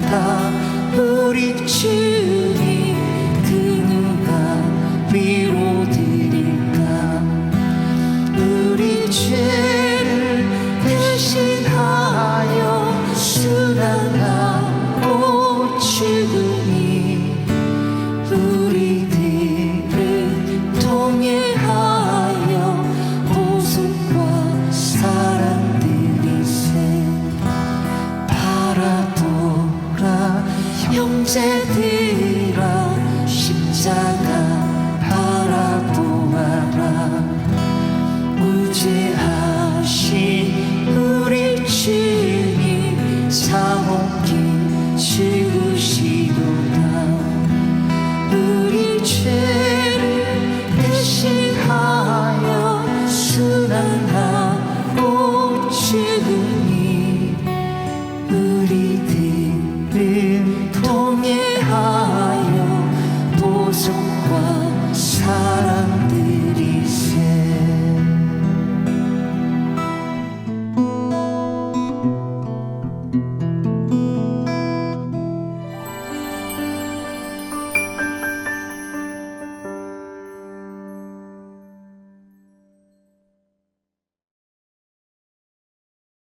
다 우리 주 언제 들어 십자.